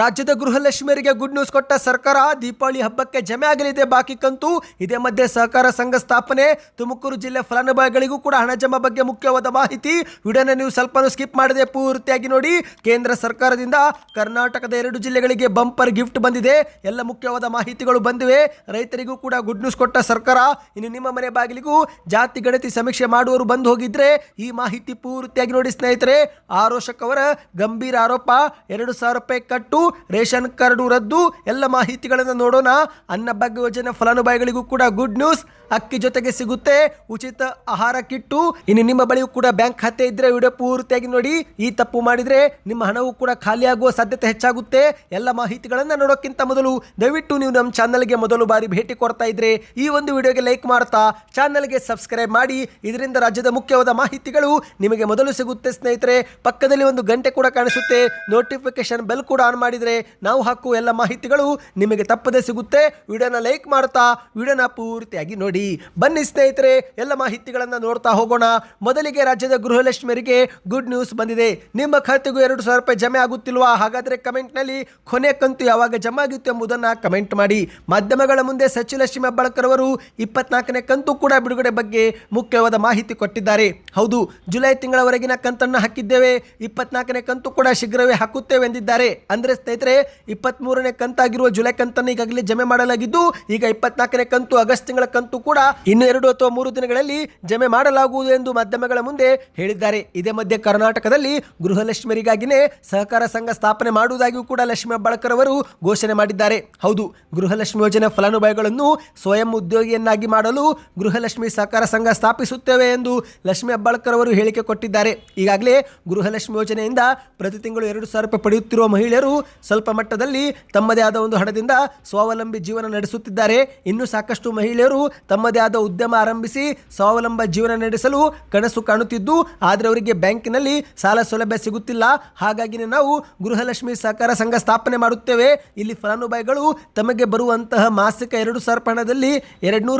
ರಾಜ್ಯದ ಗೃಹಲಕ್ಷ್ಮಿಯರಿಗೆ good news ಕೊಟ್ಟ ಸರ್ಕಾರ ದೀಪಾವಳಿ ಹಬ್ಬಕ್ಕೆ ಜಮೆ ಆಗಲಿದೆ. ಬಾಕಿ ಕಂತು ಇದೇ ಮಧ್ಯೆ ಸಹಕಾರ ಸಂಘ ಸ್ಥಾಪನೆ, ತುಮಕೂರು ಜಿಲ್ಲೆ ಫಲಾನುಭವಿಗಳಿಗೂ ಕೂಡ ಹಣ ಜಮಾ ಬಗ್ಗೆ ಮುಖ್ಯವಾದ ಮಾಹಿತಿ ವಿಡಿಯೋನ ನೀವು ಸ್ವಲ್ಪ ಸ್ಕಿಪ್ ಮಾಡದೆ ಪೂರ್ತಿಯಾಗಿ ನೋಡಿ. ಕೇಂದ್ರ ಸರ್ಕಾರದಿಂದ ಕರ್ನಾಟಕದ ಎರಡು ಜಿಲ್ಲೆಗಳಿಗೆ ಬಂಪರ್ ಗಿಫ್ಟ್ ಬಂದಿದೆ. ಎಲ್ಲ ಮುಖ್ಯವಾದ ಮಾಹಿತಿಗಳು ಬಂದಿವೆ. ರೈತರಿಗೂ ಕೂಡ ಗುಡ್ ನ್ಯೂಸ್ ಕೊಟ್ಟ ಸರ್ಕಾರ. ಇನ್ನು ನಿಮ್ಮ ಮನೆ ಬಾಗಿಲಿಗೂ ಜಾತಿ ಗಣತಿ ಸಮೀಕ್ಷೆ ಮಾಡುವವರು ಬಂದು ಹೋಗಿದ್ರೆ ಈ ಮಾಹಿತಿ ಪೂರ್ತಿಯಾಗಿ ನೋಡಿ ಸ್ನೇಹಿತರೆ. ಆರೋಷಕ್ ಅವರ ಗಂಭೀರ ಆರೋಪ, ಎರಡು ಸಾವಿರ ರೂಪಾಯಿ ಕಟ್ಟು ರೇಷನ್ ಕಾರ್ಡು ರದ್ದು ಎಲ್ಲ ಮಾಹಿತಿಗಳನ್ನು ನೋಡೋಣ. ಅನ್ನಭಾಗ್ಯ ಯೋಜನೆ ಫಲಾನುಭವಿಗಳಿಗೂ ಕೂಡ ಗುಡ್ ನ್ಯೂಸ್ ಅಕ್ಕಿ ಜೊತೆಗೆ ಸಿಗುತ್ತೆ, ಉಚಿತ ಆಹಾರ ಕಿಟ್ಟು. ಇನ್ನು ನಿಮ್ಮ ಬಳಿಯೂ ಕೂಡ ಬ್ಯಾಂಕ್ ಖಾತೆ ಇದ್ರೆ ವಿಡಿಯೋ ಪೂರ್ತಿಯಾಗಿ ನೋಡಿ. ಈ ತಪ್ಪು ಮಾಡಿದ್ರೆ ನಿಮ್ಮ ಹಣವು ಕೂಡ ಖಾಲಿಯಾಗುವ ಸಾಧ್ಯತೆ ಹೆಚ್ಚಾಗುತ್ತೆ. ಎಲ್ಲ ಮಾಹಿತಿಗಳನ್ನು ನೋಡೋಕ್ಕಿಂತ ಮೊದಲು ದಯವಿಟ್ಟು ನೀವು ನಮ್ಮ ಚಾನಲ್ಗೆ ಮೊದಲು ಬಾರಿ ಭೇಟಿ ಕೊಡ್ತಾ ಇದ್ರೆ ಈ ಒಂದು ವಿಡಿಯೋಗೆ ಲೈಕ್ ಮಾಡ್ತಾ ಚಾನಲ್ಗೆ ಸಬ್ಸ್ಕ್ರೈಬ್ ಮಾಡಿ. ಇದರಿಂದ ರಾಜ್ಯದ ಮುಖ್ಯವಾದ ಮಾಹಿತಿಗಳು ನಿಮಗೆ ಮೊದಲು ಸಿಗುತ್ತೆ ಸ್ನೇಹಿತರೆ. ಪಕ್ಕದಲ್ಲಿ ಒಂದು ಗಂಟೆ ಕೂಡ ಕಾಣಿಸುತ್ತೆ. ನೋಟಿಫಿಕೇಶನ್ ಬೆಲ್ ಕೂಡ ಆನ್ ಮಾಡಿದರೆ ನಾವು ಹಾಕುವ ಎಲ್ಲ ಮಾಹಿತಿಗಳು ನಿಮಗೆ ತಪ್ಪದೆ ಸಿಗುತ್ತೆ. ವಿಡಿಯೋನ ಲೈಕ್ ಮಾಡ್ತಾ, ವಿಡಿಯೋನ ಪೂರ್ತಿಯಾಗಿ ನೋಡಿ. ಬನ್ನಿ ಸ್ನೇಹಿತರೆ, ಎಲ್ಲ ಮಾಹಿತಿಗಳನ್ನು ನೋಡ್ತಾ ಹೋಗೋಣ. ಮೊದಲಿಗೆ ರಾಜ್ಯದ ಗೃಹಲಕ್ಷ್ಮಿಯರಿಗೆ ಗುಡ್ ನ್ಯೂಸ್ ಬಂದಿದೆ. ನಿಮ್ಮ ಖಾತೆಗೂ ಎರಡು ಸಾವಿರ ರೂಪಾಯಿ ಜಮೆ ಆಗುತ್ತಿಲ್ವಾ? ಹಾಗಾದರೆ ಕಮೆಂಟ್ನಲ್ಲಿ ಕೊನೆ ಕಂತು ಯಾವಾಗ ಜಮಾ ಆಗಿತ್ತು ಎಂಬುದನ್ನು ಕಮೆಂಟ್ ಮಾಡಿ. ಮಾಧ್ಯಮಗಳ ಮುಂದೆ ಸಚಿವಲಕ್ಷ್ಮಿ ಲಕ್ಷ್ಮಿ ಅವರು ಇಪ್ಪತ್ನಾಲ್ಕನೇ ಕಂತು ಕೂಡ ಬಿಡುಗಡೆ ಬಗ್ಗೆ ಮುಖ್ಯವಾದ ಮಾಹಿತಿ ಕೊಟ್ಟಿದ್ದಾರೆ. ಹೌದು, ಜುಲೈ ತಿಂಗಳವರೆಗಿನ ಕಂತನ್ನು ಹಾಕಿದ್ದೇವೆ. ಇಪ್ಪತ್ನಾಲ್ಕನೇ ಕಂತು ಕೂಡ ಶೀಘ್ರವೇ ಹಾಕುತ್ತೇವೆ ಎಂದಿದ್ದಾರೆ. ಅಂದರೆ ಸ್ನೇಹಿತರೆ ಇಪ್ಪತ್ತ್ಮೂರನೇ ಕಂತಾಗಿರುವ ಜುಲೈ ಕಂತನ್ನು ಈಗಾಗಲೇ ಜಮೆ ಮಾಡಲಾಗಿದ್ದು, ಈಗ ಇಪ್ಪತ್ನಾಲ್ಕನೇ ಕಂತು ಆಗಸ್ಟ್ ತಿಂಗಳ ಕಂತು ಕೂಡ ಇನ್ನು ಎರಡು ಅಥವಾ ಮೂರು ದಿನಗಳಲ್ಲಿ ಜಮೆ ಮಾಡಲಾಗುವುದು ಎಂದು ಮಾಧ್ಯಮಗಳ ಮುಂದೆ ಹೇಳಿದ್ದಾರೆ. ಇದೇ ಮಧ್ಯೆ ಕರ್ನಾಟಕದಲ್ಲಿ ಗೃಹಲಕ್ಷ್ಮಿಯರಿಗಾಗಿನೇ ಸಹಕಾರ ಸಂಘ ಸ್ಥಾಪನೆ ಮಾಡುವುದಾಗಿಯೂ ಕೂಡ ಲಕ್ಷ್ಮೀ ಹೆಬ್ಬಾಳ್ಕರ್ ಅವರು ಘೋಷಣೆ ಮಾಡಿದ್ದಾರೆ. ಹೌದು, ಗೃಹಲಕ್ಷ್ಮಿ ಯೋಜನೆ ಫಲಾನುಭವಿಗಳನ್ನು ಸ್ವಯಂ ಉದ್ಯೋಗಿಯನ್ನಾಗಿ ಮಾಡಲು ಗೃಹಲಕ್ಷ್ಮಿ ಸಹಕಾರ ಸಂಘ ಸ್ಥಾಪಿಸುತ್ತೇವೆ ಎಂದು ಲಕ್ಷ್ಮೀ ಅಬ್ಬಾಳ್ಕರ್ ಅವರು ಹೇಳಿಕೆ ಕೊಟ್ಟಿದ್ದಾರೆ. ಈಗಾಗಲೇ ಗೃಹಲಕ್ಷ್ಮಿ ಯೋಜನೆಯಿಂದ ಪ್ರತಿ ತಿಂಗಳು ಎರಡು ಸಾವಿರ ರೂಪಾಯಿ ಪಡೆಯುತ್ತಿರುವ ಮಹಿಳೆಯರು ಸ್ವಲ್ಪ ಮಟ್ಟದಲ್ಲಿ ತಮ್ಮದೇ ಆದ ಒಂದು ಹಣದಿಂದ ಸ್ವಾವಲಂಬಿ ಜೀವನ ನಡೆಸುತ್ತಿದ್ದಾರೆ. ಇನ್ನು ಸಾಕಷ್ಟು ಮಹಿಳೆಯರು ತಮ್ಮದೇ ಆದ ಉದ್ಯಮ ಆರಂಭಿಸಿ ಸ್ವಾವಲಂಬ ಜೀವನ ನಡೆಸಲು ಕನಸು ಕಾಣುತ್ತಿದ್ದು, ಆದರೆ ಅವರಿಗೆ ಬ್ಯಾಂಕಿನಲ್ಲಿ ಸಾಲ ಸೌಲಭ್ಯ ಸಿಗುತ್ತಿಲ್ಲ. ಹಾಗಾಗಿ ನಾವು ಗೃಹಲಕ್ಷ್ಮಿ ಸಹಕಾರ ಸಂಘ ಸ್ಥಾಪನೆ ಮಾಡುತ್ತೇವೆ. ಇಲ್ಲಿ ಫಲಾನುಭವಿಗಳು ತಮಗೆ ಬರುವಂತಹ ಮಾಸಿಕ ಎರಡು ಸಾವಿರ ಹಣದಲ್ಲಿ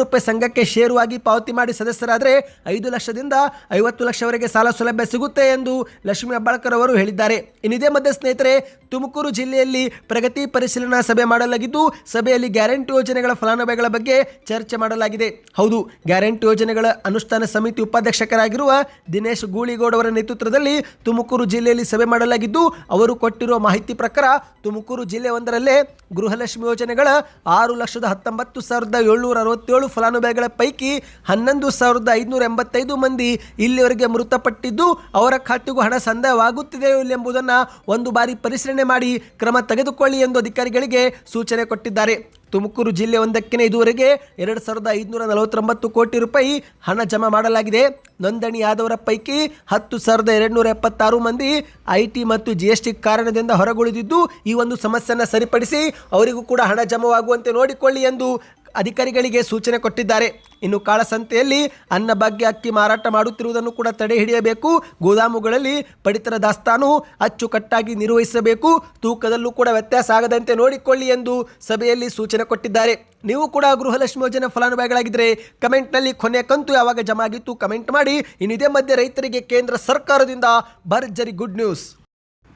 ರೂಪಾಯಿ ಸಂಘಕ್ಕೆ ಷೇರು ಆಗಿ ಪಾವತಿ ಮಾಡಿ ಸದಸ್ಯರಾದರೆ ಐದು ಲಕ್ಷದಿಂದ ಐವತ್ತು ಲಕ್ಷವರೆಗೆ ಸಾಲ ಸೌಲಭ್ಯ ಸಿಗುತ್ತೆ ಎಂದು ಲಕ್ಷ್ಮಿ ಅಬ್ಬಾಳ್ಕರ್ ಅವರು ಹೇಳಿದ್ದಾರೆ. ಇನ್ನಿದೇ ಮಧ್ಯೆ ಸ್ನೇಹಿತರೆ, ತುಮಕೂರು ಜಿಲ್ಲೆಯಲ್ಲಿ ಪ್ರಗತಿ ಪರಿಶೀಲನಾ ಸಭೆ ಮಾಡಲಾಗಿದ್ದು, ಸಭೆಯಲ್ಲಿ ಗ್ಯಾರಂಟಿ ಯೋಜನೆಗಳ ಫಲಾನುಭವಿಗಳ ಬಗ್ಗೆ ಚರ್ಚೆ ಮಾಡಲಾಗಿದೆ. ಹೌದು, ಗ್ಯಾರಂಟಿ ಯೋಜನೆಗಳ ಅನುಷ್ಠಾನ ಸಮಿತಿ ಉಪಾಧ್ಯಕ್ಷಕರಾಗಿರುವ ದಿನೇಶ್ ಗೂಳಿಗೌಡ ಅವರ ನೇತೃತ್ವದಲ್ಲಿ ತುಮಕೂರು ಜಿಲ್ಲೆಯಲ್ಲಿ ಸಭೆ ಮಾಡಲಾಗಿದ್ದು, ಅವರು ಕೊಟ್ಟಿರುವ ಮಾಹಿತಿ ಪ್ರಕಾರ ತುಮಕೂರು ಜಿಲ್ಲೆ ಒಂದರಲ್ಲೇ ಗೃಹಲಕ್ಷ್ಮಿ ಯೋಜನೆಗಳ ಆರು ಲಕ್ಷದ ಹತ್ತೊಂಬತ್ತು ಸಾವಿರದ ಏಳ್ನೂರ ಅರವತ್ತೇಳು ಫಲಾನುಭವಿಗಳ ಪೈಕಿ ಹನ್ನೊಂದು ಸಾವಿರದ ಐದುನೂರ ಎಂಬತ್ತೈದು ಮಂದಿ ಇಲ್ಲಿವರೆಗೆ ಮೃತಪಟ್ಟಿದ್ದು, ಅವರ ಖಾತೆಗೂ ಹಣ ಸಂದಾಯವಾಗುತ್ತಿದೆಯೋ ಇಲ್ಲ ಎಂಬುದನ್ನು ಒಂದು ಬಾರಿ ಪರಿಶೀಲನೆ ಮಾಡಿ ಕ್ರಮ ತೆಗೆದುಕೊಳ್ಳಿ ಎಂದು ಅಧಿಕಾರಿಗಳಿಗೆ ಸೂಚನೆ ಕೊಟ್ಟಿದ್ದಾರೆ. ತುಮಕೂರು ಜಿಲ್ಲೆ ಒಂದಕ್ಕೆ ಇದುವರೆಗೆ ಎರಡು ಸಾವಿರದ ಐದುನೂರ ನಲವತ್ತೊಂಬತ್ತು ಕೋಟಿ ರೂಪಾಯಿ ಹಣ ಜಮಾ ಮಾಡಲಾಗಿದೆ. ನೋಂದಣಿಯಾದವರ ಪೈಕಿ ಹತ್ತು ಸಾವಿರದ ಎರಡುನೂರ ಎಪ್ಪತ್ತಾರು ಮಂದಿ ಐ ಟಿ ಮತ್ತು ಜಿ ಎಸ್ ಟಿ ಕಾರಣದಿಂದ ಹೊರಗುಳಿದಿದ್ದು ಈ ಒಂದು ಸಮಸ್ಯೆಯನ್ನು ಸರಿಪಡಿಸಿ ಅವರಿಗೂ ಕೂಡ ಹಣ ಜಮಾವಾಗುವಂತೆ ನೋಡಿಕೊಳ್ಳಿ ಎಂದು ಅಧಿಕಾರಿಗಳಿಗೆ ಸೂಚನೆ ಕೊಟ್ಟಿದ್ದಾರೆ. ಇನ್ನು ಕಾಳಸಂತೆಯಲ್ಲಿ ಅನ್ನ ಅನ್ನಭಾಗ್ಯ ಅಕ್ಕಿ ಮಾರಾಟ ಮಾಡುತ್ತಿರುವುದನ್ನು ಕೂಡ ತಡೆ ಹಿಡಿಯಬೇಕು. ಗೋದಾಮುಗಳಲ್ಲಿ ಪಡಿತರ ದಾಸ್ತಾನು ಅಚ್ಚುಕಟ್ಟಾಗಿ ನಿರ್ವಹಿಸಬೇಕು. ತೂಕದಲ್ಲೂ ಕೂಡ ವ್ಯತ್ಯಾಸ ಆಗದಂತೆ ನೋಡಿಕೊಳ್ಳಿ ಎಂದು ಸಭೆಯಲ್ಲಿ ಸೂಚನೆ ಕೊಟ್ಟಿದ್ದಾರೆ. ನೀವು ಕೂಡ ಗೃಹಲಕ್ಷ್ಮಿ ಯೋಜನೆ ಫಲಾನುಭವಿಗಳಾಗಿದ್ದರೆ ಕಮೆಂಟ್ನಲ್ಲಿ ಕೊನೆ ಕಂತು ಯಾವಾಗ ಜಮಾ ಆಗಿತ್ತು ಕಮೆಂಟ್ ಮಾಡಿ. ಇನ್ನು ಇದೇ ಮಧ್ಯೆ ರೈತರಿಗೆ ಕೇಂದ್ರ ಸರ್ಕಾರದಿಂದ ಭರ್ಜರಿ ಗುಡ್ ನ್ಯೂಸ್.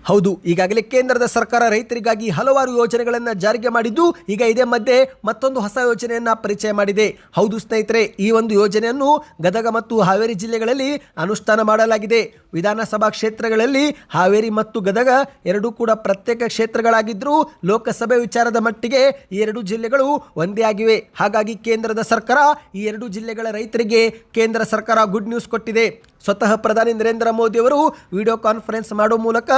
ಹೌದು, ಈಗಾಗಲೇ ಕೇಂದ್ರದ ಸರ್ಕಾರ ರೈತರಿಗಾಗಿ ಹಲವಾರು ಯೋಜನೆಗಳನ್ನು ಜಾರಿಗೆ ಮಾಡಿದ್ದು ಈಗ ಇದೇ ಮಧ್ಯೆ ಮತ್ತೊಂದು ಹೊಸ ಯೋಜನೆಯನ್ನ ಪರಿಚಯ ಮಾಡಿದೆ. ಹೌದು ಸ್ನೇಹಿತರೆ, ಈ ಒಂದು ಯೋಜನೆಯನ್ನು ಗದಗ ಮತ್ತು ಹಾವೇರಿ ಜಿಲ್ಲೆಗಳಲ್ಲಿ ಅನುಷ್ಠಾನ ಮಾಡಲಾಗಿದೆ. ವಿಧಾನಸಭಾ ಕ್ಷೇತ್ರಗಳಲ್ಲಿ ಹಾವೇರಿ ಮತ್ತು ಗದಗ ಎರಡೂ ಕೂಡ ಪ್ರತ್ಯೇಕ ಕ್ಷೇತ್ರಗಳಾಗಿದ್ದರೂ ಲೋಕಸಭೆ ವಿಚಾರದ ಮಟ್ಟಿಗೆ ಈ ಎರಡು ಜಿಲ್ಲೆಗಳು ಒಂದೇ ಆಗಿವೆ. ಹಾಗಾಗಿ ಕೇಂದ್ರದ ಸರ್ಕಾರ ಈ ಎರಡು ಜಿಲ್ಲೆಗಳ ರೈತರಿಗೆ ಕೇಂದ್ರ ಸರ್ಕಾರ ಗುಡ್ ನ್ಯೂಸ್ ಕೊಟ್ಟಿದೆ. ಸ್ವತಃ ಪ್ರಧಾನಿ ನರೇಂದ್ರ ಮೋದಿಯವರು ವಿಡಿಯೋ ಕಾನ್ಫರೆನ್ಸ್ ಮಾಡುವ ಮೂಲಕ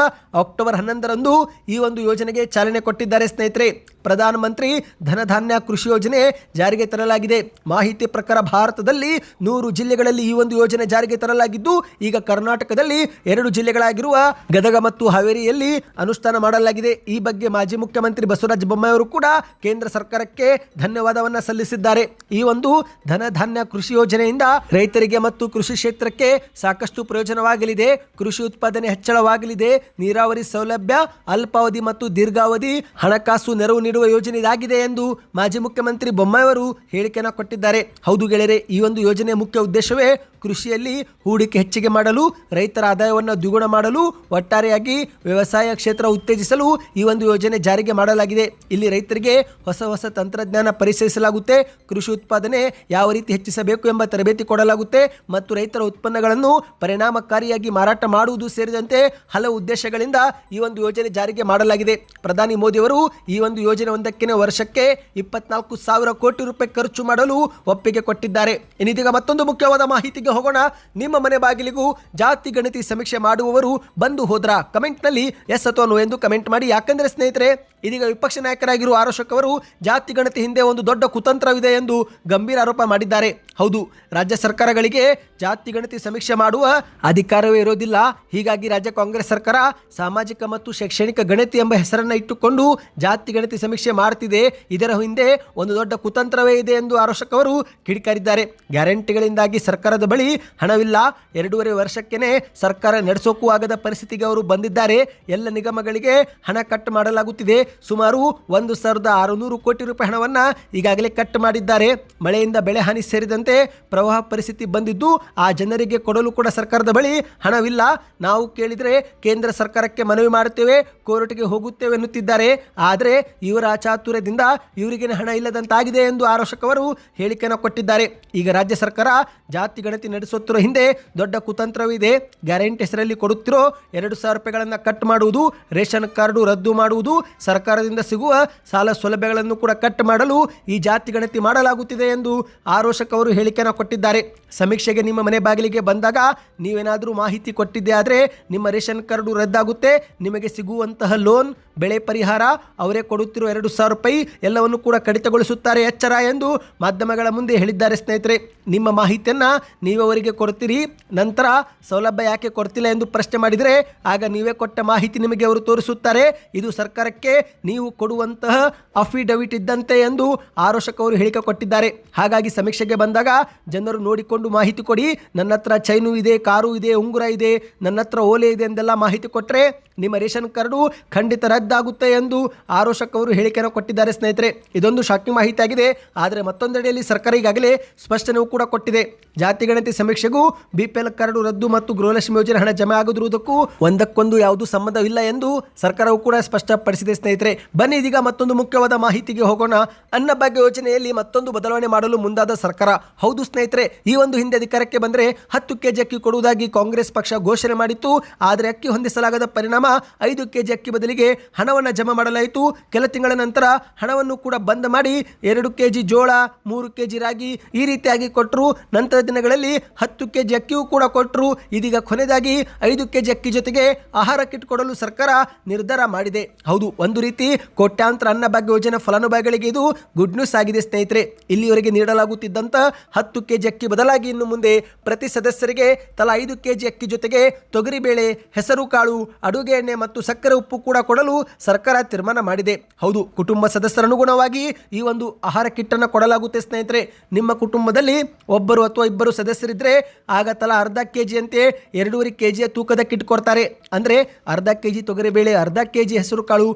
ಅಕ್ಟೋಬರ್ ಹನ್ನೊಂದರಂದು ಈ ಒಂದು ಯೋಜನೆಗೆ ಚಾಲನೆ ಕೊಟ್ಟಿದ್ದಾರೆ ಸ್ನೇಹಿತರೆ. ಪ್ರಧಾನಮಂತ್ರಿ ಧನಧಾನ್ಯ ಕೃಷಿ ಯೋಜನೆ ಜಾರಿಗೆ ತರಲಾಗಿದೆ. ಮಾಹಿತಿ ಪ್ರಕಾರ ಭಾರತದಲ್ಲಿ ನೂರು ಜಿಲ್ಲೆಗಳಲ್ಲಿ ಈ ಒಂದು ಯೋಜನೆ ಜಾರಿಗೆ ತರಲಾಗಿದ್ದು, ಈಗ ಕರ್ನಾಟಕದಲ್ಲಿ ಎರಡು ಜಿಲ್ಲೆಗಳಾಗಿರುವ ಗದಗ ಮತ್ತು ಹಾವೇರಿಯಲ್ಲಿ ಅನುಷ್ಠಾನ ಮಾಡಲಾಗಿದೆ. ಈ ಬಗ್ಗೆ ಮಾಜಿ ಮುಖ್ಯಮಂತ್ರಿ ಬಸವರಾಜ ಬೊಮ್ಮಾಯಿ ಅವರು ಕೂಡ ಕೇಂದ್ರ ಸರ್ಕಾರಕ್ಕೆ ಧನ್ಯವಾದವನ್ನು ಸಲ್ಲಿಸಿದ್ದಾರೆ. ಈ ಒಂದು ಧನಧಾನ್ಯ ಕೃಷಿ ಯೋಜನೆಯಿಂದ ರೈತರಿಗೆ ಮತ್ತು ಕೃಷಿ ಕ್ಷೇತ್ರಕ್ಕೆ ಸಾಕಷ್ಟು ಪ್ರಯೋಜನವಾಗಲಿದೆ. ಕೃಷಿ ಉತ್ಪಾದನೆ ಹೆಚ್ಚಳವಾಗಲಿದೆ. ನೀರಾವರಿ ಸೌಲಭ್ಯ, ಅಲ್ಪಾವಧಿ ಮತ್ತು ದೀರ್ಘಾವಧಿ ಹಣಕಾಸು ನೆರವು ನೀಡುವ ಯೋಜನೆ ಇದಾಗಿದೆ ಎಂದು ಮಾಜಿ ಮುಖ್ಯಮಂತ್ರಿ ಬೊಮ್ಮಾಯಿ ಅವರು ಹೇಳಿಕೆಯನ್ನು ಕೊಟ್ಟಿದ್ದಾರೆ. ಹೌದು ಗೆಳೆಯರೆ, ಈ ಒಂದು ಯೋಜನೆಯ ಮುಖ್ಯ ಉದ್ದೇಶವೇ ಕೃಷಿಯಲ್ಲಿ ಹೂಡಿಕೆ ಹೆಚ್ಚಿಗೆ ಮಾಡಲು, ರೈತರ ಆದಾಯವನ್ನು ದ್ವಿಗುಣ ಮಾಡಲು, ಒಟ್ಟಾರೆಯಾಗಿ ವ್ಯವಸಾಯ ಕ್ಷೇತ್ರ ಉತ್ತೇಜಿಸಲು ಈ ಒಂದು ಯೋಜನೆ ಜಾರಿಗೆ ಮಾಡಲಾಗಿದೆ. ಇಲ್ಲಿ ರೈತರಿಗೆ ಹೊಸ ಹೊಸ ತಂತ್ರಜ್ಞಾನ ಪರಿಚಯಿಸಲಾಗುತ್ತೆ. ಕೃಷಿ ಉತ್ಪಾದನೆ ಯಾವ ರೀತಿ ಹೆಚ್ಚಿಸಬೇಕು ಎಂಬ ತರಬೇತಿ ಕೊಡಲಾಗುತ್ತೆ ಮತ್ತು ರೈತರ ಉತ್ಪನ್ನಗಳನ್ನು ಪರಿಣಾಮಕಾರಿಯಾಗಿ ಮಾರಾಟ ಮಾಡುವುದು ಸೇರಿದಂತೆ ಹಲವು ಉದ್ದೇಶಗಳಿಂದ ಈ ಒಂದು ಯೋಜನೆ ಜಾರಿಗೆ ಮಾಡಲಾಗಿದೆ. ಪ್ರಧಾನಿ ಮೋದಿಯವರು ಈ ಒಂದು ಯೋಜನೆ ಒಂದಕ್ಕಿನ ವರ್ಷಕ್ಕೆ ಇಪ್ಪತ್ನಾಲ್ಕು ಸಾವಿರ ಕೋಟಿ ರೂಪಾಯಿ ಖರ್ಚು ಮಾಡಲು ಒಪ್ಪಿಗೆ ಕೊಟ್ಟಿದ್ದಾರೆ. ಇನ್ನಿದೀಗ ಮತ್ತೊಂದು ಮುಖ್ಯವಾದ ಮಾಹಿತಿಗೆ ಹೋಗೋಣ. ನಿಮ್ಮ ಮನೆ ಬಾಗಿಲಿಗೂ ಜಾತಿ ಗಣತಿ ಸಮೀಕ್ಷೆ ಮಾಡುವವರು ಬಂದು ಹೋದ್ರ. ಕಮೆಂಟ್ನಲ್ಲಿ ಎಸ್ ಅಥವಾ ಎಂದು ಕಮೆಂಟ್ ಮಾಡಿ. ಯಾಕಂದ್ರೆ ಸ್ನೇಹಿತರೆ, ಇದೀಗ ವಿಪಕ್ಷ ನಾಯಕರಾಗಿರುವ ಆರೋಶಕ್ ಅವರು ಜಾತಿ ಗಣತಿ ಹಿಂದೆ ಒಂದು ದೊಡ್ಡ ಕುತಂತ್ರವಿದೆ ಎಂದು ಗಂಭೀರ ಆರೋಪ ಮಾಡಿದ್ದಾರೆ. ಹೌದು, ರಾಜ್ಯ ಸರ್ಕಾರಗಳಿಗೆ ಜಾತಿ ಗಣತಿ ಸಮೀಕ್ಷೆ ಮಾಡುವ ಅಧಿಕಾರವೇ ಇರೋದಿಲ್ಲ. ಹೀಗಾಗಿ ರಾಜ್ಯ ಕಾಂಗ್ರೆಸ್ ಸರ್ಕಾರ ಸಾಮಾಜಿಕ ಮತ್ತು ಶೈಕ್ಷಣಿಕ ಗಣತಿ ಎಂಬ ಹೆಸರನ್ನು ಇಟ್ಟುಕೊಂಡು ಜಾತಿ ಗಣತಿ ಸಮೀಕ್ಷೆ ಮಾಡ್ತಿದೆ. ಇದರ ಹಿಂದೆ ಒಂದು ದೊಡ್ಡ ಕುತಂತ್ರವೇ ಇದೆ ಎಂದು ಆರೋಶಕ್ ಅವರು ಕಿಡಿಕಾರಿದ್ದಾರೆ. ಗ್ಯಾರಂಟಿಗಳಿಂದಾಗಿ ಸರ್ಕಾರದ ಬಳಿ ಹಣವಿಲ್ಲ. ಎರಡೂವರೆ ವರ್ಷಕ್ಕೇನೆ ಸರ್ಕಾರ ನಡೆಸೋಕ್ಕೂ ಆಗದ ಪರಿಸ್ಥಿತಿಗೆ ಅವರು ಬಂದಿದ್ದಾರೆ. ಎಲ್ಲ ನಿಗಮಗಳಿಗೆ ಹಣ ಕಟ್ ಮಾಡಲಾಗುತ್ತಿದೆ. ಸುಮಾರು ಒಂದು ಸಾವಿರದ ಆರುನೂರು ಕೋಟಿ ರೂಪಾಯಿ ಹಣವನ್ನು ಈಗಾಗಲೇ ಕಟ್ ಮಾಡಿದ್ದಾರೆ. ಮಳೆಯಿಂದ ಬೆಳೆ ಹಾನಿ ಸೇರಿದಂತೆ ಪ್ರವಾಹ ಪರಿಸ್ಥಿತಿ ಬಂದಿದ್ದು ಆ ಜನರಿಗೆ ಕೊಡಲು ಕೂಡ ಸರ್ಕಾರದ ಬಳಿ ಹಣವಿಲ್ಲ. ನಾವು ಕೇಳಿದರೆ ಕೇಂದ್ರ ಸರ್ಕಾರಕ್ಕೆ ಮನವಿ ಮಾಡುತ್ತೇವೆ, ಕೋರ್ಟ್ಗೆ ಹೋಗುತ್ತೇವೆ ಎನ್ನುತ್ತಿದ್ದಾರೆ. ಆದರೆ ಇವರ ಚಾತುರ್ಯದಿಂದ ಇವರಿಗೆ ಹಣ ಇಲ್ಲದಂತಾಗಿದೆ ಎಂದು ಆರೋಷಕವರು ಹೇಳಿಕೆಯನ್ನು ಕೊಟ್ಟಿದ್ದಾರೆ. ಈಗ ರಾಜ್ಯ ಸರ್ಕಾರ ಜಾತಿ ಗಣತಿ ನಡೆಸುತ್ತಿರೋ ಹಿಂದೆ ದೊಡ್ಡ ಕುತಂತ್ರವಿದೆ ಗ್ಯಾರಂಟಿ ಹೆಸರಲ್ಲಿ ಕೊಡುತ್ತಿರೋ ಎರಡು ಸಾವಿರ ರೂಪಾಯಿಗಳನ್ನು ಕಟ್ ಮಾಡುವುದು, ರೇಷನ್ ಕಾರ್ಡು ರದ್ದು ಮಾಡುವುದು, ಸರ್ಕಾರದಿಂದ ಸಿಗುವ ಸಾಲ ಸೌಲಭ್ಯಗಳನ್ನು ಕೂಡ ಕಟ್ ಮಾಡಲು ಈ ಜಾತಿ ಗಣತಿ ಮಾಡಲಾಗುತ್ತಿದೆ ಎಂದು ಆರೋಷಕವರು ಹೇಳಿಕೆಯನ್ನು ಕೊಟ್ಟಿದ್ದಾರೆ. ಸಮೀಕ್ಷೆಗೆ ನಿಮ್ಮ ಮನೆ ಬಾಗಿಲಿಗೆ ಬಂದಾಗ ನೀವೇನಾದರೂ ಮಾಹಿತಿ ಕೊಟ್ಟಿದ್ದೆ ಆದರೆ ನಿಮ್ಮ ರೇಷನ್ ಕಾರ್ಡು ರದ್ದಾಗುತ್ತೆ ನಿಮಗೆ ಸಿಗುವಂತಹ ಲೋನ್ ಬೆಳೆ ಪರಿಹಾರ, ಅವರೇ ಕೊಡುತ್ತಿರುವ ಎರಡು ಸಾವಿರ ರೂಪಾಯಿ ಎಲ್ಲವನ್ನು ಕೂಡ ಕಡಿತಗೊಳಿಸುತ್ತಾರೆ ಎಚ್ಚರ ಎಂದು ಮಾಧ್ಯಮಗಳ ಮುಂದೆ ಹೇಳಿದ್ದಾರೆ ಸ್ನೇಹಿತರೆ. ನಿಮ್ಮ ಮಾಹಿತಿಯನ್ನು ನೀವು ಅವರಿಗೆ ಕೊಡ್ತೀರಿ, ನಂತರ ಸೌಲಭ್ಯ ಯಾಕೆ ಕೊಡ್ತಿಲ್ಲ ಎಂದು ಪ್ರಶ್ನೆ ಮಾಡಿದರೆ, ಆಗ ನೀವೇ ಕೊಟ್ಟ ಮಾಹಿತಿ ನಿಮಗೆ ಅವರು ತೋರಿಸುತ್ತಾರೆ. ಇದು ಸರ್ಕಾರಕ್ಕೆ ನೀವು ಕೊಡುವಂತಹ ಅಫಿಡವಿಟ್ ಇದ್ದಂತೆ ಎಂದು ಆರೋಷಕ ಅವರು ಹೇಳಿಕೆ ಕೊಟ್ಟಿದ್ದಾರೆ. ಹಾಗಾಗಿ ಸಮೀಕ್ಷೆಗೆ ಬಂದಾಗ ಜನರು ನೋಡಿಕೊಂಡು ಮಾಹಿತಿ ಕೊಡಿ, ನನ್ನ ಹತ್ರ ಚೈನು ಇದೆ, ಕಾರು ಇದೆ, ಉಂಗುರ ಇದೆ, ನನ್ನ ಹತ್ರ ಓಲೆ ಇದೆ ಎಂದೆಲ್ಲ ಮಾಹಿತಿ ಕೊಟ್ಟರೆ ನಿಮ್ಮ ರೇಷನ್ ಕಾರ್ಡು ಖಂಡಿತ ರದ್ದಾಗುತ್ತೆ ಎಂದು ಆರೋಶಕ್ ಅವರು ಹೇಳಿಕೆಯನ್ನು ಕೊಟ್ಟಿದ್ದಾರೆ ಸ್ನೇಹಿತರೆ. ಇದೊಂದು ಶಾಕಿಂಗ್ ಮಾಹಿತಿ ಆಗಿದೆ ಆದರೆ ಮತ್ತೊಂದೆಡೆಯಲ್ಲಿ ಸರ್ಕಾರ ಈಗಾಗಲೇ ಸ್ಪಷ್ಟನೆಯೂ ಕೂಡ ಕೊಟ್ಟಿದೆ. ಜಾತಿ ಗಣತಿ ಸಮೀಕ್ಷೆಗೂ ಬಿಪಿಎಲ್ ಕಾರ್ಡ್ ರದ್ದು ಮತ್ತು ಗೃಹಲಕ್ಷ್ಮಿ ಯೋಜನೆ ಹಣ ಜಮೆ ಆಗದಿರುವುದಕ್ಕೂ ಒಂದಕ್ಕೊಂದು ಯಾವುದೂ ಸಂಬಂಧವಿಲ್ಲ ಎಂದು ಸರ್ಕಾರವು ಕೂಡ ಸ್ಪಷ್ಟಪಡಿಸಿದೆ ಸ್ನೇಹಿತರೆ. ಬನ್ನಿ ಇದೀಗ ಮತ್ತೊಂದು ಮುಖ್ಯವಾದ ಮಾಹಿತಿಗೆ ಹೋಗೋಣ. ಅನ್ನಭಾಗ್ಯ ಯೋಜನೆಯಲ್ಲಿ ಮತ್ತೊಂದು ಬದಲಾವಣೆ ಮಾಡಲು ಮುಂದಾದ ಸರ್ಕಾರ. ಹೌದು ಸ್ನೇಹಿತರೆ, ಈ ಒಂದು ಹಿಂದೆ ಅಧಿಕಾರಕ್ಕೆ ಬಂದರೆ ಹತ್ತು ಕೆಜಿ ಅಕ್ಕಿ ಕೊಡುವುದಾಗಿ ಕಾಂಗ್ರೆಸ್ ಪಕ್ಷ ಘೋಷಣೆ ಮಾಡಿತ್ತು. ಆದರೆ ಅಕ್ಕಿ ಹೊಂದಿಸಲಾಗದ ಪರಿಣಾಮ ಐದು ಕೆಜಿ ಅಕ್ಕಿ ಬದಲಿಗೆ ಹಣವನ್ನು ಜಮಾ ಮಾಡಲಾಯಿತು. ಕೆಲ ತಿಂಗಳ ನಂತರ ಹಣವನ್ನು ಕೂಡ ಬಂದ್ ಮಾಡಿ ಎರಡು ಕೆಜಿ ಜೋಳ, ಮೂರು ಕೆಜಿ ರಾಗಿ ಈ ರೀತಿಯಾಗಿ ಕೊಟ್ಟರು ನಂತರ ದಿನಗಳಲ್ಲಿ ಹತ್ತು ಕೆಜಿ ಅಕ್ಕಿಯೂ ಕೂಡ ಕೊಟ್ಟರು ಇದೀಗ ಕೊನೆಯದಾಗಿ ಐದು ಕೆಜಿ ಅಕ್ಕಿ ಜೊತೆಗೆ ಆಹಾರ ಕಿಟ್ ಕೊಡಲು ಸರ್ಕಾರ ನಿರ್ಧಾರ ಮಾಡಿದೆ. ಹೌದು, ಒಂದು ರೀತಿ ಕೋಟ್ಯಾಂತರ ಅನ್ನಭಾಗ್ಯ ಯೋಜನೆ ಫಲಾನುಭವಿಗಳಿಗೆ ಇದು ಗುಡ್ ನ್ಯೂಸ್ ಆಗಿದೆ ಸ್ನೇಹಿತರೆ. ಇಲ್ಲಿಯವರೆಗೆ ನೀಡಲಾಗುತ್ತಿದ್ದಂಥ ಹತ್ತು ಕೆಜಿ ಅಕ್ಕಿ ಬದಲಾಗಿ ಇನ್ನು ಮುಂದೆ ಪ್ರತಿ ಸದಸ್ಯರಿಗೆ ತಲಾ ಐದು ಕೆಜಿ ಅಕ್ಕಿ ಜೊತೆಗೆ ತೊಗರಿಬೇಳೆ ಹೆಸರು ಕಾಳು ಅಡುಗೆ ಎಣ್ಣೆ ಮತ್ತು ಸಕ್ಕರೆ ಉಪ್ಪು ಕೂಡ ಕೊಡಲು ಸರ್ಕಾರ ತೀರ್ಮಾನ ಮಾಡಿದೆ. ಹೌದು, ಕುಟುಂಬ ಸದಸ್ಯರ ಅನುಗುಣವಾಗಿ ಈ ಒಂದು ಆಹಾರ ಕಿಟ್ಟನ್ನು ಕೊಡಲಾಗುತ್ತೆ ಸ್ನೇಹಿತರೆ. ನಿಮ್ಮ ಕುಟುಂಬದಲ್ಲಿ ಒಬ್ಬರು ಅಥವಾ ಇಬ್ಬರು ಸದಸ್ಯರಿದ್ದರೆ ಆಗ ತಲಾ ಅರ್ಧ ಕೆ ಜಿಯಂತೆ ಎರಡೂವರೆ ಕೆ ಜಿಯ ತೂಕದ ಕಿಟ್ ಕೊಡ್ತಾರೆ. ಅಂದರೆ ಅರ್ಧ ಕೆ ಜಿ ತೊಗರಿಬೇಳೆ ಅರ್ಧ ಕೆ ಜಿ ಹೆಸರು ಕಾಳು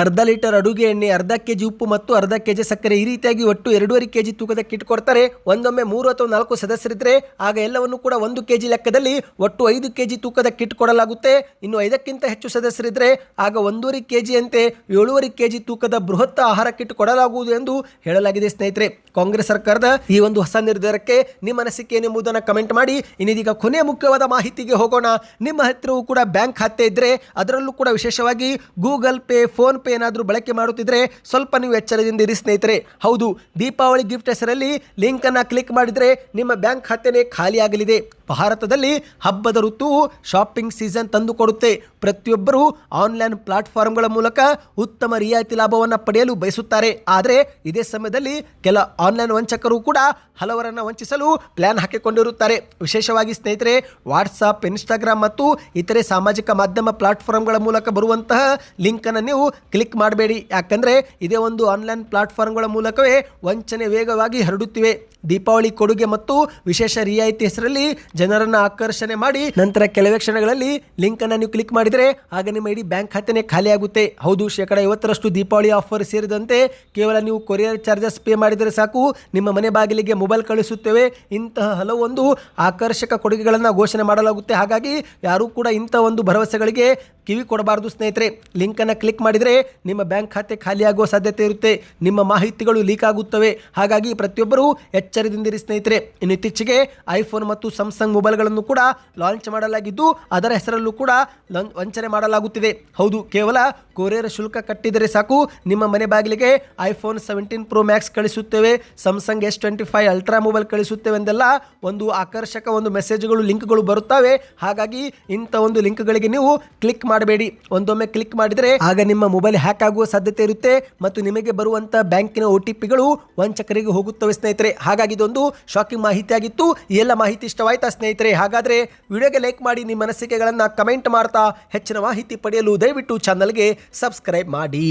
ಅರ್ಧ ಲೀಟರ್ ಅಡುಗೆ ಎಣ್ಣೆ, ಅರ್ಧ ಕೆ ಜಿ ಉಪ್ಪು ಮತ್ತು ಅರ್ಧ ಕೆ ಜಿ ಸಕ್ಕರೆ ಈ ರೀತಿಯಾಗಿ ಒಟ್ಟು ಎರಡೂವರೆ ಕೆ ಜಿ ತೂಕದ ಕಿಟ್ ಕೊಡ್ತಾರೆ ಒಂದೊಮ್ಮೆ ಮೂರು ಅಥವಾ ನಾಲ್ಕು ಸದಸ್ಯರಿದ್ದರೆ ಆಗ ಎಲ್ಲವನ್ನು ಕೂಡ ಒಂದು ಕೆ ಜಿ ಲೆಕ್ಕದಲ್ಲಿ ಒಟ್ಟು ಐದು ಕೆ ಜಿ ತೂಕದ ಕಿಟ್ ಕೊಡಲಾಗುತ್ತೆ ಇನ್ನು ಐದಕ್ಕಿಂತ ಹೆಚ್ಚು ಸದಸ್ಯರಿದ್ದರೆ ಆಗ ಒಂದೂವರೆ ಕೆ ಜಿಯಂತೆ ಏಳೂವರೆ ಕೆ ಜಿ ತೂಕದ ಬೃಹತ್ ಆಹಾರ ಕಿಟ್ ಕೊಡಲಾಗುವುದು ಎಂದು ಹೇಳಲಾಗಿದೆ ಸ್ನೇಹಿತರೆ. ಕಾಂಗ್ರೆಸ್ ಸರ್ಕಾರದ ಈ ಒಂದು ಹೊಸ ನಿರ್ಧಾರಕ್ಕೆ ನಿಮ್ಮ ಅನಿಸಿಕೆ ಏನೆಂಬುದನ್ನು ಕಮೆಂಟ್ ಮಾಡಿ. ಇನ್ನಿದೀಗ ಕೊನೆಯ ಮುಖ್ಯವಾದ ಮಾಹಿತಿಗೆ ಹೋಗೋಣ. ನಿಮ್ಮ ಹತ್ತಿರವೂ ಕೂಡ ಬ್ಯಾಂಕ್ ಖಾತೆ ಇದ್ದರೆ ಅದರಲ್ಲೂ ಕೂಡ ವಿಶೇಷವಾಗಿ ಗೂಗಲ್ ಪೇ, ಫೋನ್ ಪೇ ಏನಾದರೂ ಬಳಕೆ ಮಾಡುತ್ತಿದ್ರೆ ಸ್ವಲ್ಪ ನೀವು ಎಚ್ಚರದಿಂದ ಇರಿ ಸ್ನೇಹಿತರೆ. ಹೌದು, ದೀಪಾವಳಿ ಗಿಫ್ಟ್ ಹೆಸರಲ್ಲಿ ಲಿಂಕ್ ಅನ್ನ ಕ್ಲಿಕ್ ಮಾಡಿದರೆ ನಿಮ್ಮ ಬ್ಯಾಂಕ್ ಖಾತೆನೇ ಖಾಲಿಯಾಗಲಿದೆ ಭಾರತದಲ್ಲಿ ಹಬ್ಬದ ಋತುವು ಶಾಪಿಂಗ್ ಸೀಸನ್ ತಂದುಕೊಡುತ್ತೆ. ಪ್ರತಿಯೊಬ್ಬರು ಆನ್ಲೈನ್ ಪ್ಲಾಟ್ಫಾರ್ಮ್ಗಳ ಮೂಲಕ ಉತ್ತಮ ರಿಯಾಯಿತಿ ಲಾಭವನ್ನು ಪಡೆಯಲು ಬಯಸುತ್ತಾರೆ. ಆದರೆ ಇದೇ ಸಮಯದಲ್ಲಿ ಕೆಲ ಆನ್ಲೈನ್ ವಂಚಕರು ಕೂಡ ಹಲವರನ್ನು ವಂಚಿಸಲು ಪ್ಲಾನ್ ಹಾಕಿಕೊಂಡಿರುತ್ತಾರೆ. ವಿಶೇಷವಾಗಿ ಸ್ನೇಹಿತರೆ ವಾಟ್ಸಪ್ ಇನ್ಸ್ಟಾಗ್ರಾಮ್ ಮತ್ತು ಇತರೆ ಸಾಮಾಜಿಕ ಮಾಧ್ಯಮ ಪ್ಲಾಟ್ಫಾರ್ಮ್ಗಳ ಮೂಲಕ ಬರುವಂತಹ ಲಿಂಕನ್ನು ನೀವು ಕ್ಲಿಕ್ ಮಾಡಬೇಡಿ. ಯಾಕಂದರೆ ಇದೇ ಒಂದು ಆನ್ಲೈನ್ ಪ್ಲಾಟ್ಫಾರ್ಮ್ಗಳ ಮೂಲಕವೇ ವಂಚನೆ ವೇಗವಾಗಿ ಹರಡುತ್ತಿವೆ. ದೀಪಾವಳಿ ಕೊಡುಗೆ ಮತ್ತು ವಿಶೇಷ ರಿಯಾಯಿತಿ ಹೆಸರಲ್ಲಿ ಜನರನ್ನು ಆಕರ್ಷಣೆ ಮಾಡಿ ನಂತರ ಕೆಲವೇ ಕ್ಷಣಗಳಲ್ಲಿ ಲಿಂಕ್ ಅನ್ನು ನೀವು ಕ್ಲಿಕ್ ಮಾಡಿದರೆ ಆಗ ನಿಮ್ಮ ಇಡೀ ಬ್ಯಾಂಕ್ ಖಾತೆನೇ ಖಾಲಿಯಾಗುತ್ತೆ ಹೌದು ಶೇಕಡ ಐವತ್ತರಷ್ಟು ದೀಪಾವಳಿ ಆಫರ್ ಸೇರಿದಂತೆ ಕೇವಲ ನೀವು ಕೊರಿಯರ್ ಚಾರ್ಜಸ್ ಪೇ ಮಾಡಿದರೆ ಸಾಕು. ನಿಮ್ಮ ಮನೆ ಬಾಗಿಲಿಗೆ ಮೊಬೈಲ್ ಕಳಿಸುತ್ತೇವೆ. ಇಂತಹ ಹಲವೊಂದು ಆಕರ್ಷಕ ಕೊಡುಗೆಗಳನ್ನು ಘೋಷಣೆ ಮಾಡಲಾಗುತ್ತೆ. ಹಾಗಾಗಿ ಯಾರೂ ಕೂಡ ಇಂಥ ಒಂದು ಭರವಸೆಗಳಿಗೆ ಕಿವಿ ಕೊಡಬಾರದು ಸ್ನೇಹಿತರೆ. ಲಿಂಕನ್ನು ಕ್ಲಿಕ್ ಮಾಡಿದರೆ ನಿಮ್ಮ ಬ್ಯಾಂಕ್ ಖಾತೆ ಖಾಲಿಯಾಗುವ ಸಾಧ್ಯತೆ ಇರುತ್ತೆ. ನಿಮ್ಮ ಮಾಹಿತಿಗಳು ಲೀಕ್ ಆಗುತ್ತವೆ. ಹಾಗಾಗಿ ಪ್ರತಿಯೊಬ್ಬರೂ ಎಚ್ಚರದಿಂದಿರಿ ಸ್ನೇಹಿತರೆ. ಇನ್ನು ಇತ್ತೀಚೆಗೆ ಐಫೋನ್ ಮತ್ತು ಸ್ಯಾಮ್ಸಂಗ್ ಮೊಬೈಲ್ಗಳನ್ನು ಕೂಡ ಲಾಂಚ್ ಮಾಡಲಾಗಿದ್ದು, ಅದರ ಹೆಸರಲ್ಲೂ ಕೂಡ ವಂಚನೆ ಮಾಡಲಾಗುತ್ತಿದೆ. ಹೌದು, ಕೇವಲ ಕೊರಿಯರ್ ಶುಲ್ಕ ಕಟ್ಟಿದರೆ ಸಾಕು. ನಿಮ್ಮ ಮನೆ ಬಾಗಿಲಿಗೆ iPhone seventeen pro max ಕಳಿಸುತ್ತೇವೆ. Samsung S twenty five ultra mobile ಕಳಿಸುತ್ತೇವೆ ಎಂದೆಲ್ಲ ಒಂದು ಆಕರ್ಷಕ ಒಂದು ಮೆಸೇಜ್ಗಳು, ಲಿಂಕ್ಗಳು ಬರುತ್ತವೆ. ಹಾಗಾಗಿ ಇಂಥ ಒಂದು ಲಿಂಕ್ಗಳಿಗೆ ನೀವು ಕ್ಲಿಕ್ ಮಾಡಬೇಡಿ. ಒಂದೊಮ್ಮೆ ಕ್ಲಿಕ್ ಮಾಡಿದರೆ ಆಗ ನಿಮ್ಮ ಮೊಬೈಲ್ ಹ್ಯಾಕ್ ಆಗುವ ಸಾಧ್ಯತೆ ಇರುತ್ತೆ ಮತ್ತು ನಿಮಗೆ ಬರುವಂಥ ಬ್ಯಾಂಕಿನ ಒ ಟಿ ಪಿಗಳು ವಂಚಕರಿಗೆ ಹೋಗುತ್ತವೆ ಸ್ನೇಹಿತರೆ. ಹಾಗಾಗಿ ಇದೊಂದು ಶಾಕಿಂಗ್ ಮಾಹಿತಿ ಆಗಿತ್ತು ಎಲ್ಲ ಮಾಹಿತಿ ಇಷ್ಟವಾಯ್ತಾ ಸ್ನೇಹಿತರೆ? ಹಾಗಾದರೆ ವಿಡಿಯೋಗೆ ಲೈಕ್ ಮಾಡಿ, ನಿಮ್ಮ ಅನಿಸಿಕೆಗಳನ್ನು ಕಮೆಂಟ್ ಮಾಡ್ತಾ ಹೆಚ್ಚಿನ ಮಾಹಿತಿ ಪಡೆಯಲು ದಯವಿಟ್ಟು ಚಾನಲ್ಗೆ ಸಬ್ಸ್ಕ್ರೈಬ್ ಮಾಡಿ.